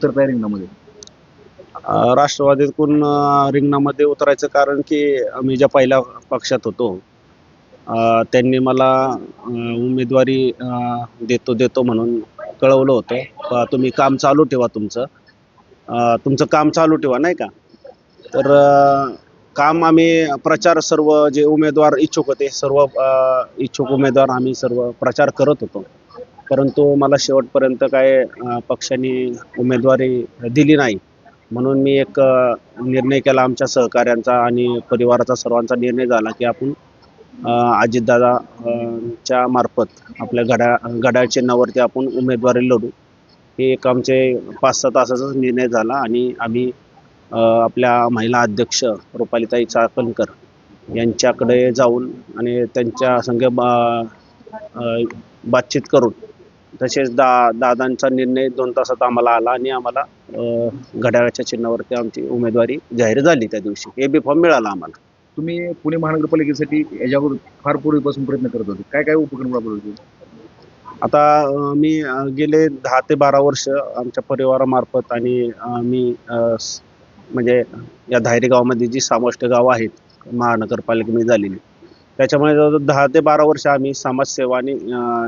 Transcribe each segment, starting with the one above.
उतरताय रिंगणामध्ये? अ, राष्ट्रवादीतून रिंगणामध्ये उतरायचं कारण की मी ज्या पहिल्या पक्षात होतो त्यांनी मला उमेदवारी देतो देतो म्हणून कळवलं होतं. का तुम्ही काम चालू ठेवा तुमचं. तुमचं काम चालू ठेवा नाही का? तर काम आम्ही प्रचार सर्व जे उमेदवार इच्छुक होते सर्व इच्छुक उमेदवार आम्ही सर्व प्रचार करत होतो. परंतु मला शेवटपर्यंत काय पक्षाने उमेदवारी दिली नाही. म्हणून मी एक निर्णय केला आमच्या सहकाऱ्यांचा आणि परिवाराचा सर्वांचा निर्णय झाला की आपण अजितदादाच्या अजितदादा च्या मार्फत आपल्या घड्या घड्याळ चिन्हावरती आपण उमेदवारी लढू. हे एक आमचे पाच सहा तासाचाच निर्णय झाला आणि आम्ही आपल्या महिला अध्यक्ष रुपालीताई चाकणकर यांच्याकडे जाऊन आणि त्यांच्या संघ बा- बातचीत करून तसेच दा दादांचा निर्णय दोन तासात आम्हाला आला आणि आम्हाला घड्याळाच्या चिन्हावरती आमची उमेदवारी जाहीर झाली त्या दिवशी. ए बी फॉर्म मिळाला आम्हाला. तुम्ही पुणे महानगरपालिकेसाठी याच्यावर फार पूर्वीपासून प्रयत्न करत होते. काय काय उपक्रम राबवत होते? आता मी गेले दहा ते बारा वर्ष आमच्या परिवारामार्फत आणि मी म्हणजे या धायरी गावामध्ये जी समाविष्ट गावं आहेत महानगरपालिकेमध्ये झालेली त्याच्यामुळे जवळजवळ दहा ते बारा वर्ष आम्ही समाजसेवा आणि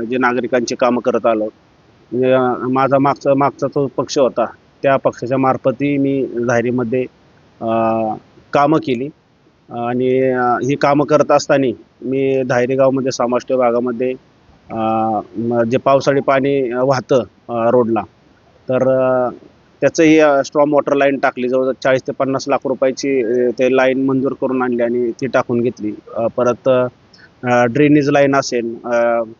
जे नागरिकांची कामं करत आलो. म्हणजे, माझा मागचा मागचा जो पक्ष होता त्या पक्षाच्या मार्फतही मी धायरीमध्ये कामं केली. आणि ही कामं करत असताना मी धायरी गावमध्ये समाविष्ट भागामध्ये जे पावसाळी पाणी वाहतं रोडला तर त्याचंही स्ट्रॉम वॉटर लाईन टाकली. जवळजवळ चाळीस ते पन्नास लाख रुपयाची ते लाईन मंजूर करून आणली आणि ती टाकून घेतली. परत ड्रेनेज लाईन असेल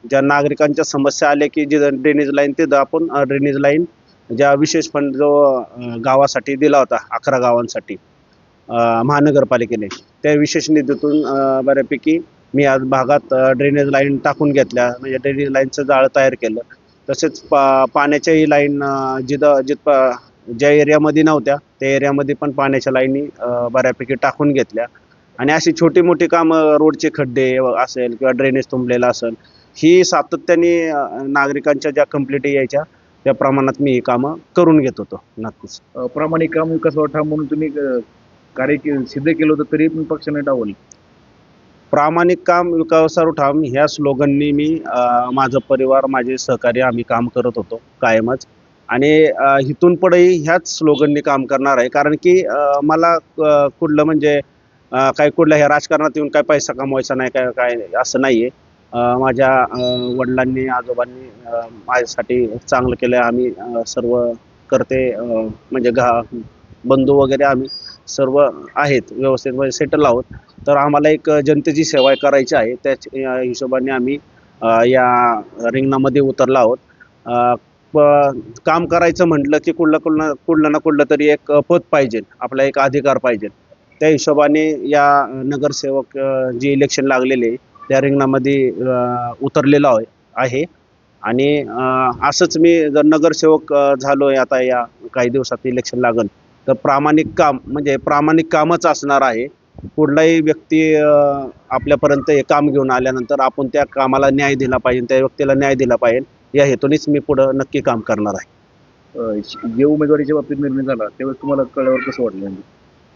ज्या नागरिकांच्या समस्या आल्या की जे ड्रेनेज लाईन तिथं आपण ड्रेनेज लाईन ज्या विशेष फंड जो गावासाठी दिला होता अकरा गावांसाठी महानगरपालिकेने त्या विशेष निधीतून बऱ्यापैकी मी आज भागात ड्रेनेज लाईन टाकून घेतल्या. म्हणजे ड्रेनेज लाईनचं जाळं तयार केलं. तसेच पा पाण्याच्याही लाईन जिथं जिथं ज्या एरियामध्ये नव्हत्या त्या एरियामध्ये पण पाण्याच्या लाईनी बऱ्यापैकी टाकून घेतल्या. आणि अशी छोटी मोठी कामं रोडचे खड्डे असेल किंवा ड्रेनेज तुंबलेला असेल ही सातत्याने नागरिकांच्या ज्या कंप्लेंटी यायच्या त्या प्रमाणात मी ही कामं करून घेत होतो नक्कीच. प्रामाणिक काम विकास वाटा म्हणून तुम्ही कार्य के- सिद्ध केलं होतं तरी पण पक्षाने डावललं प्रामाणिक काम विकासावर ठाम ह्या स्लोगननी मी माझं परिवार माझे सहकारी आम्ही काम करत होतो कायमच. आणि इथून पुढेही ह्याच स्लोगननी काम करणार आहे. कारण की मला कुठलं म्हणजे काय कुठलं हे ह्या राजकारणात येऊन काय पैसा कमवायचा नाही काय काय असं नाही आहे माझ्या वडिलांनी आजोबांनी माझ्यासाठी चांगलं केलं आम्ही सर्व करते म्हणजे घा बंधू वगैरे आम्ही सर्व आहेत व्यवस्थित म्हणजे सेटल आहोत. तर आम्हाला एक जनतेची सेवा करायची आहे. त्याच हिशोबाने आम्ही या रिंगणामध्ये उतरलो आहोत. काम करायचं म्हटलं की कुठलं कुठलं कुठलं ना कुठलं तरी एक पद पाहिजे आपला एक अधिकार पाहिजे. त्या हिशोबाने या नगरसेवक जे इलेक्शन लागलेले आहे, त्या रिंगणामध्ये उतरलेला आहे आणि असंच मी जर नगरसेवक झालो आहे आता या काही दिवसात इलेक्शन लागेल तर प्रामाणिक काम म्हणजे प्रामाणिक कामच असणार आहे. कुठलाही व्यक्ती आपल्यापर्यंत हे काम घेऊन आल्यानंतर आपण त्या कामाला न्याय दिला पाहिजे त्या व्यक्तीला न्याय दिला पाहिजे. या हेतूनेच मी पुढं नक्की काम करणार आहे. अं, जे उमेदवारीच्या बाबतीत निर्णय झाला त्यावेळेस तुम्हाला कळल्यावर कसं वाटलं म्हणजे?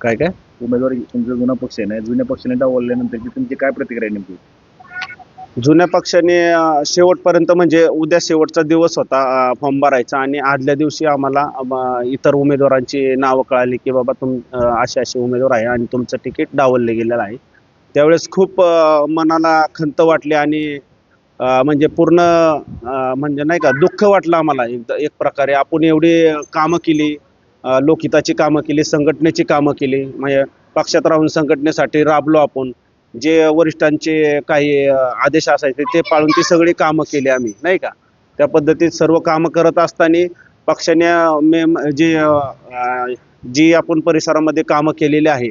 काय काय? उमेदवारी तुमचा जुना पक्ष आहे ना जुन्या पक्षाने डावलल्यानंतर तुमची काय प्रतिक्रिया नेमकी? जुन्या पक्षाने अ, शेवटपर्यंत म्हणजे उद्या शेवटचा दिवस होता अ, फॉर्म भरायचा आणि आदल्या दिवशी आम्हाला अ, इतर उमेदवारांची नावं कळाली की बाबा तुम अ, असे असे उमेदवार आहे आणि तुमचं तिकीट डावललं गेलेलं आहे. त्यावेळेस खूप अ, मनाला खंत वाटली आणि म्हणजे पूर्ण म्हणजे नाही का दुःख वाटलं आम्हाला. एक एक प्रकारे आपण एवढी कामं केली लोकहिताची कामं केली संघटनेची कामं केली. म्हणजे पक्षात राहून संघटनेसाठी राबलो आपण. जे वरिष्ठांचे काही आदेश असायचे ते पाळून ती सगळी कामं केली आम्ही नाही का? त्या पद्धतीत सर्व कामं करत असताना पक्षाने मे- जे जी आपण परिसरामध्ये कामं केलेली आहे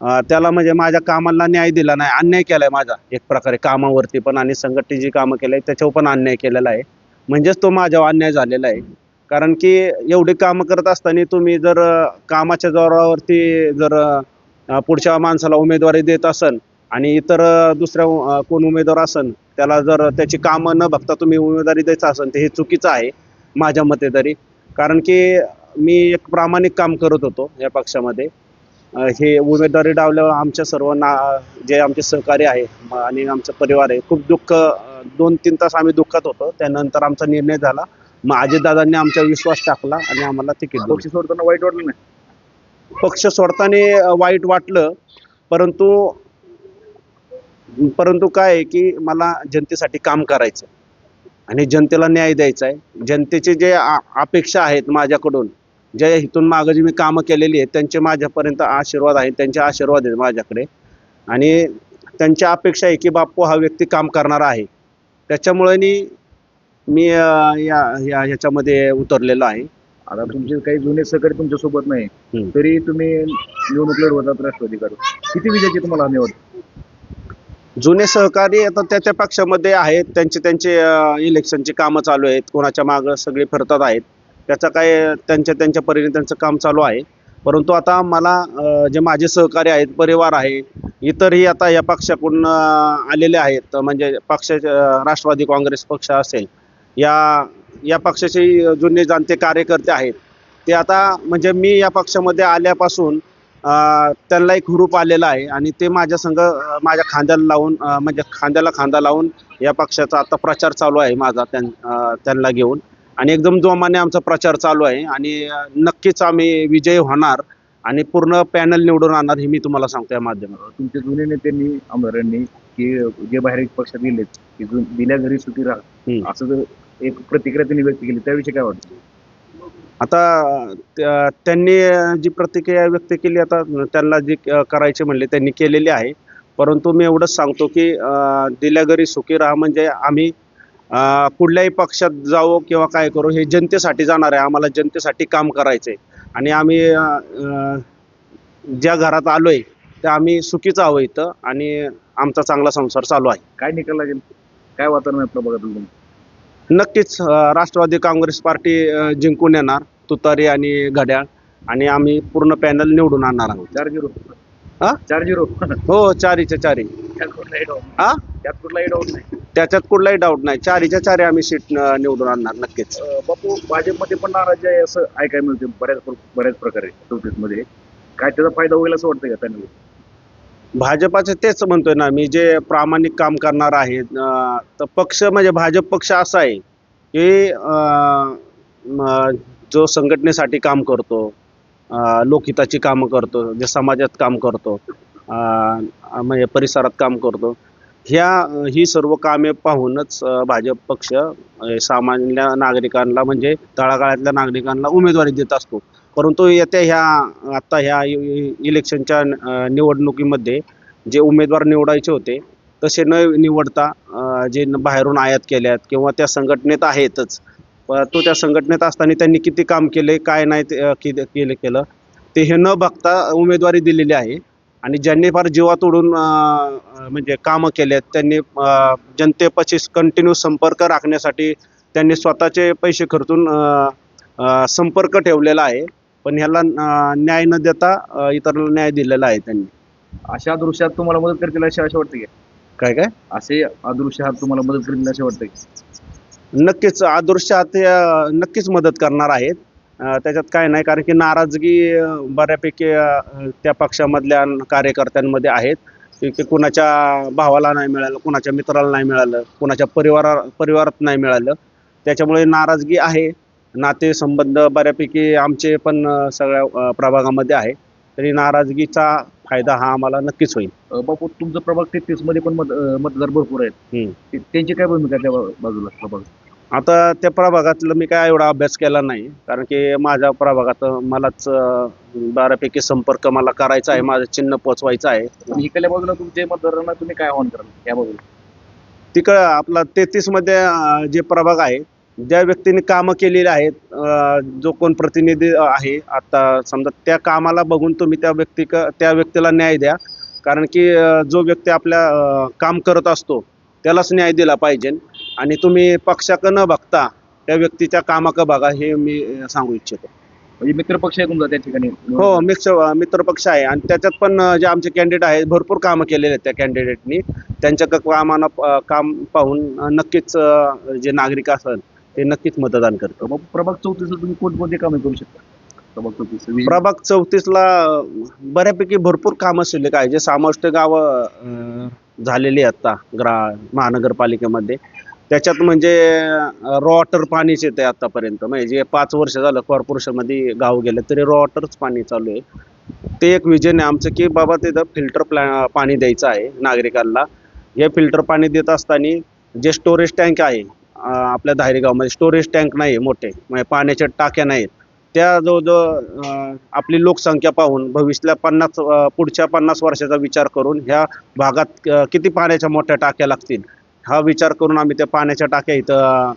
त्याला म्हणजे माझ्या कामाला न्याय दिला नाही अन्याय केलाय माझा. एक प्रकारे कामावरती पण आणि संघटनेची जी कामं केली त्याच्यावर पण अन्याय केलेला आहे. म्हणजेच तो माझ्यावर अन्याय झालेला आहे. कारण की एवढी कामं करत असताना तुम्ही जर कामाच्या जोरावरती जर पुढच्या माणसाला उमेदवारी देत असन आणि इतर दुसऱ्या कोण उमेदवार असन त्याला जर त्याची कामं न बघता तुम्ही उमेदवारी द्यायचं असन तर हे चुकीचं आहे माझ्या मते तरी. कारण की मी एक प्रामाणिक काम करत होतो या पक्षामध्ये. हे उमेदवारी डावल्यावर आमच्या सर्व ना जे आमचे सहकारी आहे आणि आमचा परिवार आहे खूप दुःख दोन तीन तास आम्ही दुःखात होतो. त्यानंतर आमचा निर्णय झाला. मग अजितदादांनी आमचा विश्वास टाकला आणि आम्हाला तिकीट दिलं. पक्ष सोडताना वाईट वाटलं नाही? पक्ष सोडताना वाईट वाटलं. परंतु परंतु काय आहे की मला जनतेसाठी काम करायचं आणि जनतेला न्याय द्यायचा आहे जनतेचे जे आ- अपेक्षा आहेत माझ्याकडून जे इथून मागं जी मी कामं केलेली आहेत त्यांचे माझ्यापर्यंत आशीर्वाद आहेत त्यांचे आशीर्वाद आहेत माझ्याकडे. आणि त्यांच्या अपेक्षा आहे की बाप्पू हा व्यक्ती काम करणारा आहे. त्याच्यामुळे मी या या ह्याच्यामध्ये उतरलेलो आहे. आता तुमचे काही जुने सहकारी तुमच्यासोबत नाही. तरी तुम्ही निवडणूक लढवतात राष्ट्रवादीकडे किती विजयाची तुम्हाला हमी होती? जुने सहकारी आता त्या त्या पक्षामध्ये आहेत. त्यांचे त्यांचे इलेक्शनची कामं चालू आहेत. कोणाच्या मागं सगळे फिरतात आहेत. त्याचा काय त्यांच्या त्यांच्या परीने त्यांचं काम चालू आहे. परंतु आता मला जे माझे सहकारी आहेत परिवार आहे इतरही आता या पक्षाकडून आलेले आहेत. म्हणजे पक्षाचे राष्ट्रवादी काँग्रेस पक्ष असेल या या पक्षाचे जुने जाणते कार्यकर्ते आहेत. ते आता म्हणजे मी या पक्षामध्ये आल्यापासून त्यांना एक हुरूप आलेला आहे आणि ते माझ्या संग माझ्या खांद्याला लावून म्हणजे खांद्याला खांदा लावून या पक्षाचा आता प्रचार चालू आहे माझा त्यां त्यांना घेऊन. आणि एकदम जोमाने आमचा प्रचार चालू आहे आणि नक्कीच आम्ही विजयी होणार आणि पूर्ण पॅनल निवडून आणणार हे मी तुम्हाला सांगतो या माध्यमातून. तुमच्या जुने नेत्यांनी आमदारांनी की जे बाहेर पक्षात गेलेत की जु- दिल्या घरी सुखी राहा. असं जर एक प्रतिक्रिया त्यांनी व्यक्त केली त्याविषयी काय वाटतं? आता त्या- त्यांनी जी प्रतिक्रिया व्यक्त केली आता त्यांना जी करायची म्हणले त्यांनी केलेली आहे. परंतु मी एवढंच सांगतो की अ, दिल्या घरी सुखी राहा म्हणजे आम्ही कुठल्याही पक्षात जावो किंवा काय करू हे जनतेसाठी जाणार आहे. आम्हाला जनतेसाठी काम करायचं आहे आणि आम्ही ज्या घरात आलोय त्या आम्ही सुखीच आहोत इथं आणि आमचा चांगला संसार चालू आहे. काय निकाल लागेल? काय वातावरण आहे आपलं बघा तुम्ही? नक्कीच राष्ट्रवादी काँग्रेस पार्टी जिंकून येणार. तुतारी आणि घड्याळ. आणि आम्ही पूर्ण पॅनल निवडून आणणार आहोत. चार झिरो. हा? चार झिरो हो चारीच्या चारी. त्यात कुठलाही डाऊट हा? त्यात कुठलाही डाऊट नाही. त्याच्यात कुठलाही डाऊट नाही. चारीच्या चारी आम्ही सीट निवडून आणणार नक्कीच. अं, बापू भाजपमध्ये पण नाराजी आहे असं ऐकायला मिळते बऱ्याच बऱ्याच प्रकारे मध्ये काय त्याचा फायदा होईल असं वाटतं का त्यांना? भाजपाचे तेच म्हणतोय ना मी जे प्रामाणिक काम करणार आहे अ, तर पक्ष म्हणजे भाजप पक्ष असा आहे की अ, म, जो संघटनेसाठी काम करतो लोकहिताची कामं करतो जे समाजात काम करतो म्हणजे परिसरात काम करतो. ह्या ही सर्व कामे पाहूनच भाजप पक्ष सामान्य नागरिकांना म्हणजे तळागाळातल्या नागरिकांना उमेदवारी देत असतो. परंतु येत्या ह्या आत्ता ह्या इ- इलेक्शनच्या निवडणुकीमध्ये जे उमेदवार निवडायचे होते तसे न निवडता जे बाहेरून आयात केल्यात किंवा त्या संघटनेत आहेतच परंतु त्या संघटनेत असताना त्यांनी किती काम केले काय नाही ते, केले केले ते हे न बघता उमेदवारी दिलेली आहे. आणि ज्यांनी फार अ, अ, म्हणजे कामं केलेत त्यांनी जनतेपाशी कंटिन्यू संपर्क राखण्यासाठी त्यांनी स्वतःचे पैसे खर्चून संपर्क ठेवलेला आहे. पण ह्याला न्याय न देता इतरांना न्याय दिलेला आहे त्यांनी. अशा दृश्यात तुम्हाला मदत करतील अशी आशा वाटते काय काय? असे अदृश्य हात तुम्हाला मदत करतील असे वाटते नक्कीच आदर्श ते नक्कीच मदत करणार आहेत. त्याच्यात काय नाही कारण की नाराजगी बऱ्यापैकी त्या पक्षामधल्या कार्यकर्त्यांमध्ये आहेत. की की कुणाच्या भावाला नाही मिळालं कुणाच्या मित्राला नाही मिळालं कुणाच्या परिवारा परिवारात नाही मिळालं. त्याच्यामुळे नाराजगी आहे. नातेसंबंध बऱ्यापैकी आमचे पण सगळ्या प्रभागामध्ये आहे. तरी नाराजगीचा फायदा हा आम्हाला नक्कीच होईल. अं, बापू तुमचं प्रभाग तेहतीसमध्ये पण मत अं, मतदार भरपूर आहेत. हम्म. ते- त्यांची काय भूमिका त्या बा- बाजूला प्रभाग आता त्या प्रभागातलं मी काय एवढा अभ्यास केला नाही. कारण की माझ्या प्रभागात मलाच अं, बऱ्यापैकी संपर्क मला करायचा आहे. माझं चिन्ह पोचवायचं आहे. इकडल्या बाजूला तुमच्या मतदारांना तुम्ही काय आव्हान कराल? त्या बाजूला. तिकडं आपला तेहतीसमध्ये अं, जे प्रभाग आहे ज्या व्यक्तीने कामं केलेली आहेत जो कोण प्रतिनिधी आहे आता समजा त्या कामाला बघून तुम्ही त्या व्यक्ती त्या व्यक्तीला न्याय द्या. कारण की जो व्यक्ती आपल्या काम करत असतो त्यालाच न्याय दिला पाहिजे. आणि तुम्ही पक्षाकडं न बघता त्या व्यक्तीच्या कामाकडं बघा हे मी सांगू इच्छितो. म्हणजे मित्र पक्ष आहे तुमचा त्या ठिकाणी? हो मिक्स मित्रपक्ष आहे. आणि त्याच्यात पण जे आमचे कॅन्डिडेट आहेत भरपूर कामं केलेले आहेत त्या कॅन्डिडेटनी. त्यांच्या कामानं काम पाहून नक्कीच जे नागरिक असेल ते नक्कीच मतदान करतात मग प्रभाग चौतीस तुम्ही कोणकोणते कामे करू शकता? प्रभाग चौतीस प्रभाग चौतीसला बऱ्यापैकी भरपूर कामं शिल्लक आहे जे समाविष्ट गावं अं, झालेली आहेत आता ग्रा महानगरपालिकेमध्ये. त्याच्यात म्हणजे रॉ वॉटर पाणीच येते आतापर्यंत. म्हणजे जे पाच वर्ष झालं कॉर्पोरेशनमध्ये गाव गेलं तरी रॉ वॉटरच पाणी चालू आहे. ते एक विजन आहे आमचं की बाबा तिथं फिल्टर प्लॅ पाणी द्यायचं आहे नागरिकांना. हे फिल्टर पाणी देत असताना जे स्टोरेज टँक आहे आपल्या धायरीगावमध्ये स्टोरेज टँक नाही आहे मोठे. म्हणजे पाण्याच्या टाक्या नाहीत त्या जवळजवळ आपली लोकसंख्या पाहून भविष्यातल्या पन्नास पुढच्या पन्नास वर्षाचा विचार करून ह्या भागात किती पाण्याच्या मोठ्या टाक्या लागतील हा विचार करून आम्ही त्या पाण्याच्या टाक्या इथं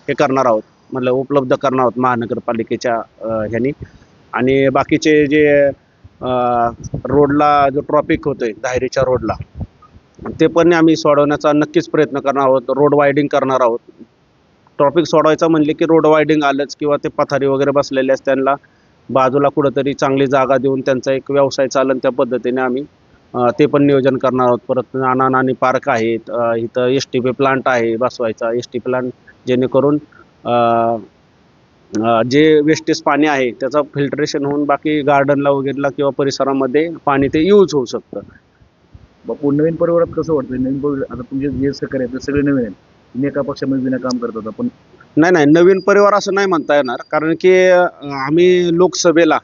हे करणार आहोत. म्हटलं उपलब्ध करणार आहोत महानगरपालिकेच्या ह्यानी. आणि बाकीचे जे रोडला जो ट्रॉफिक होतोय धायरीच्या रोडला ते पण आम्ही सोडवण्याचा नक्कीच प्रयत्न करणार आहोत. रोड वायडिंग करणार आहोत. ट्रॉफिक सोडवायचं म्हणले की रोड वायडिंग आलंच किंवा ते पथारी वगैरे बसलेले असतात त्यांना बाजूला कुठंतरी चांगली जागा देऊन त्यांचा एक व्यवसाय चालन त्या पद्धतीने आम्ही ते पण नियोजन करणार आहोत. परत नाना नानी पार्क आहेत इथं एस टी पी प्लांट आहे बसवायचा एस टी प्लांट जेणेकरून जे वेस्टेज पाणी आहे त्याचं फिल्टरेशन होऊन बाकी गार्डनला वगैरेला किंवा परिसरामध्ये पाणी ते यूज होऊ शकतं. बापू नवीन परिवारात कसं वाटतं नवीन परिवार आता तुमचे जे सहकार्य आहेत ते सगळे नवीन आहेत. तुम्ही एका पक्षामध्ये विना काम करत होता पण नाही नाही नवीन परिवार असं नाही म्हणता येणार. कारण की अं, आम्ही लोकसभेला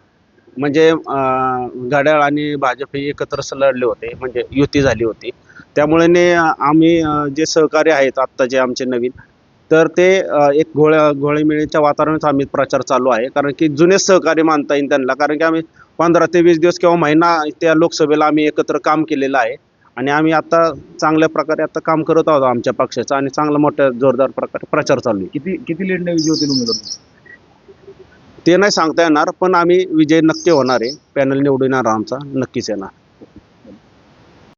म्हणजे अं, घड्याळ आणि भाजप हे एकत्र लढले होते. म्हणजे युती झाली होती. त्यामुळे ने आम्ही अं, जे सहकारी आहेत आत्ताचे आमचे नवीन तर ते अं, एक घोळ्या घोळेमिळीच्या वातावरणात आम्ही प्रचार चालू आहे. कारण की जुने सहकारी मानता येईल त्यांना. कारण की आम्ही पंधरा ते वीस दिवस किंवा महिना त्या लोकसभेला आम्ही एकत्र काम केलेलं आहे. आणि आम्ही आता चांगल्या प्रकारे आता काम करत आहोत आमच्या पक्षाचं आणि चांगला मोठ्या जोरदार प्रकारे प्रचार चालू आहे. किती किती लीडने विजय होतील उमेदवार? ते नाही सांगता येणार पण आम्ही विजय नक्की होणार आहे. पॅनल निवडून येणार आमचा नक्कीच येणार.